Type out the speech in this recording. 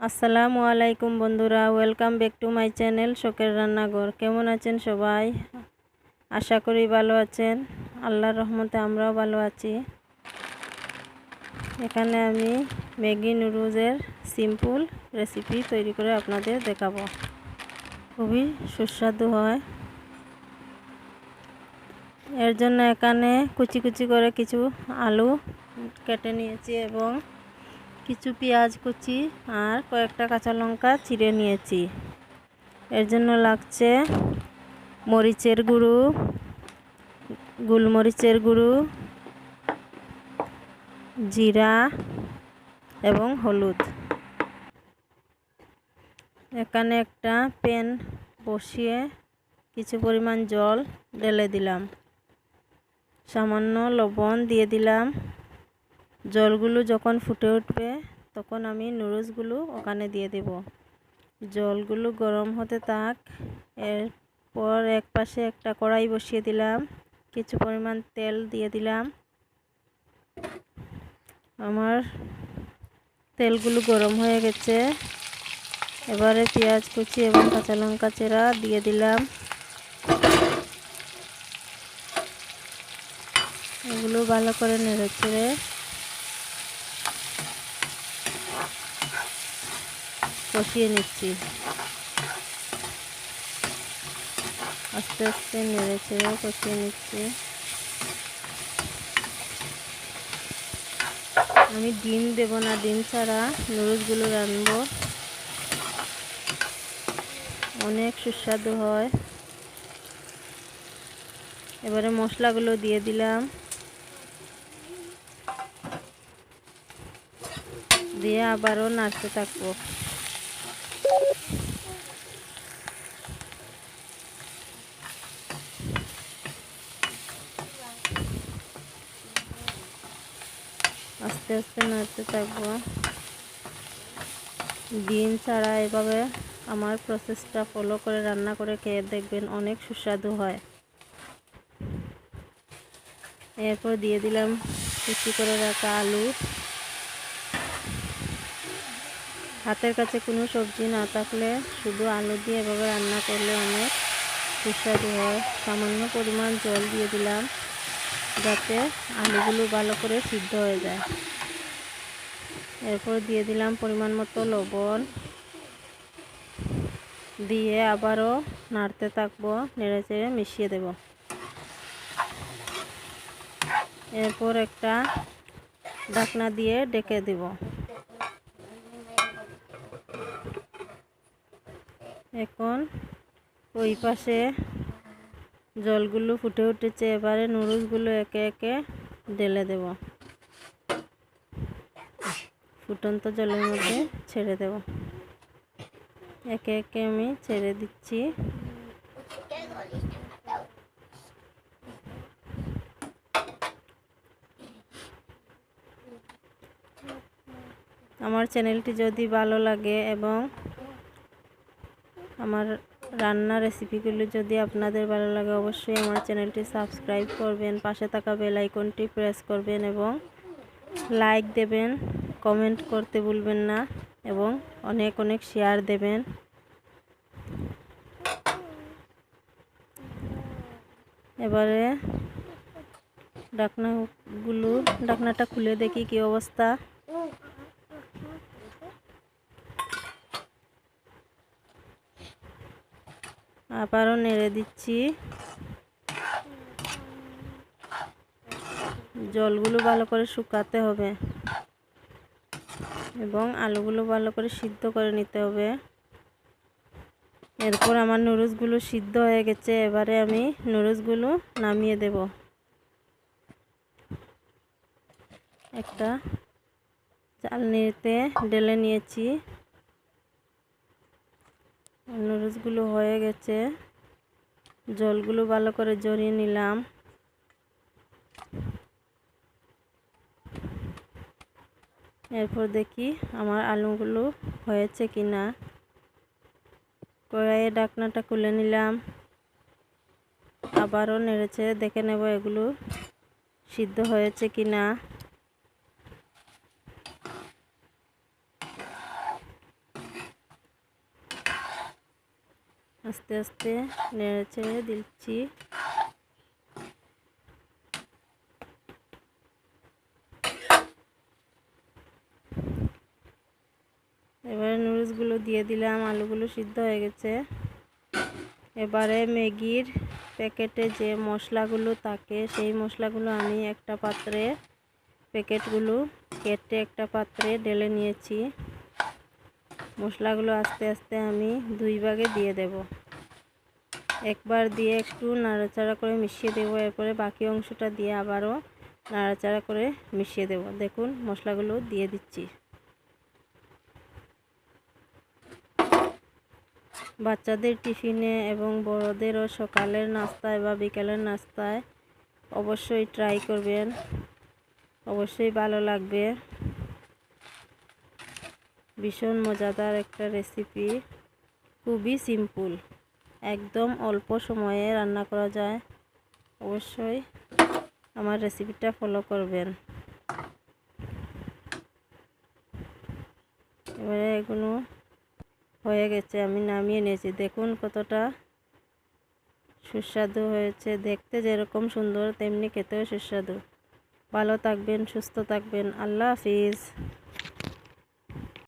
আসসালামু আলাইকুম বন্ধুরা welcome back to my channel শোকের রান্নাঘর। কেমন আছেন সবাই? আশা করি ভালো আছেন। আল্লাহর রহমতে আমরাও ভালো আছি। এখানে আমি ম্যাগি নুডলসের সিম্পল রেসিপি তৈরি করে আপনাদের দেখাবো। খুবই সুস্বাদু হয়। এর জন্য এখানে কুচি কুচি করে কিছু আলু কেটে নিয়েছি এবং কিছু পেঁয়াজ কুচি আর কয়েকটা কাঁচা লঙ্কা চিড়ে নিয়েছি। এর জন্য লাগছে মরিচের গুঁড়ো, গোলমরিচের গুঁড়ো, জিরা এবং হলুদ। এখানে একটা প্যান বসিয়ে কিছু পরিমাণ জল ঢেলে দিলাম। সামান্য লবণ দিয়ে দিলাম। জলগুলো যখন ফুটে উঠবে, তখন আমি নুডলসগুলো ওখানে দিয়ে দেব। জলগুলো গরম হতে থাক। এরপর এক পাশে একটা কড়াই বসিয়ে দিলাম। কিছু পরিমাণ তেল দিয়ে দিলাম। আমার তেলগুলো গরম হয়ে গেছে। এবারে পেঁয়াজ কুচি এবং কাঁচা লঙ্কা চেরা দিয়ে দিলাম। এগুলো ভালো করে নেড়ে চেড়ে কষিয়ে নিচ্ছি। আস্তে আস্তে নেড়ে চেড়ে কষিয়ে নিচ্ছি। আমি ডিম দেব না, ডিম ছাড়া নুডলসগুলো রানবো অনেক সুস্বাদু হয়। এবারে মশলাগুলো দিয়ে দিলাম। দিয়ে আবারও নাড়তে থাকব। আস্তে আস্তে নাড়তে থাকব। ডিম ছাড়া এভাবে আমার প্রসেসটা ফলো করে রান্না করে খেয়ে দেখবেন অনেক সুস্বাদু হয়। এরপর দিয়ে দিলাম কুচি করে রাখা আলু। হাতের কাছে কোনো সবজি না থাকলে শুধু আলু দিয়ে এভাবে রান্না করলে অনেক সুস্বাদু হয়। সামান্য পরিমাণ জল দিয়ে দিলাম যাতে আলুগুলো ভালো করে সিদ্ধ হয়ে যায়। এরপর দিয়ে দিলাম পরিমাণ মতো লবণ। দিয়ে আবারও নাড়তে থাকব নেড়ে চেড়ে মিশিয়ে দেব। এরপর একটা ঢাকনা দিয়ে ডেকে দেব। এখন ওই পাশে জলগুলো ফুটে উঠেছে, এবারে নুডলসগুলো একে একে ঢেলে দেব। ফুটন্ত জলের মধ্যে ছেড়ে দেব। একে একে আমি ছেড়ে দিচ্ছি। আমার চ্যানেলটি যদি ভালো লাগে এবং আমার রান্না রেসিপিগুলো যদি আপনাদের ভালো লাগে, অবশ্যই আমার চ্যানেলটি সাবস্ক্রাইব করবেন, পাশে থাকা বেল আইকনটি প্রেস করবেন এবং লাইক দেবেন। কমেন্ট করতে ভুলবেন না এবং অনেক অনেক শেয়ার দেবেন। এবারে ডাকনাগুলো, ডাকনাটা খুলে দেখি কি অবস্থা। আবারও নেড়ে দিচ্ছি। জলগুলো ভালো করে শুকাতে হবে। এবং আলুগুলো ভালো করে সিদ্ধ করে নিতে হবে। এরপর আমার নুডলসগুলো সিদ্ধ হয়ে গেছে, এবারে আমি নুডলসগুলো নামিয়ে দেব। একটা চালনিতে ঢেলে নিয়েছি। নুডলসগুলো হয়ে গেছে। জলগুলো ভালো করে জড়িয়ে নিলাম। এরপর দেখি আমার আলুগুলো হয়েছে কি না। কড়াইয়ে ডাকনাটা খুলে নিলাম। আবারও নেড়েছে দেখে নেব এগুলো সিদ্ধ হয়েছে কি না। আস্তে আস্তে নেড়ে ছেড়ে দিচ্ছি। দিয়ে দিলাম, আলুগুলো সিদ্ধ হয়ে গেছে। এবারে ম্যাগির প্যাকেটে যে মশলাগুলো থাকে, সেই মশলাগুলো আমি একটা পাত্রে, প্যাকেটগুলো কেটে একটা পাত্রে ঢেলে নিয়েছি। মশলাগুলো আস্তে আস্তে আমি দুই ভাগে দিয়ে দেব। একবার দিয়ে একটু নাড়াচাড়া করে মিশিয়ে দেবো, এরপরে বাকি অংশটা দিয়ে আবারও নাড়াচাড়া করে মিশিয়ে দেব। দেখুন, মশলাগুলো দিয়ে দিচ্ছি। বাচ্চাদের টিফিনে এবং বড়দেরও সকালের নাস্তায় বা বিকালের নাস্তায় অবশ্যই ট্রাই করবেন। অবশ্যই ভালো লাগবে। ভীষণ মজাদার একটা রেসিপি খুবই সিম্পল একদম অল্প সময়ে রান্না করা যায়। অবশ্যই আমার রেসিপিটা ফলো করবেন। এবারে এগুলো হয়ে গেছে, আমি নামিয়ে নিয়েছি। দেখুন কতটা সুস্বাদু হয়েছে। দেখতে যেরকম সুন্দর, তেমনি খেতেও সুস্বাদু। ভালো থাকবেন, সুস্থ থাকবেন। আল্লাহ হাফিজ।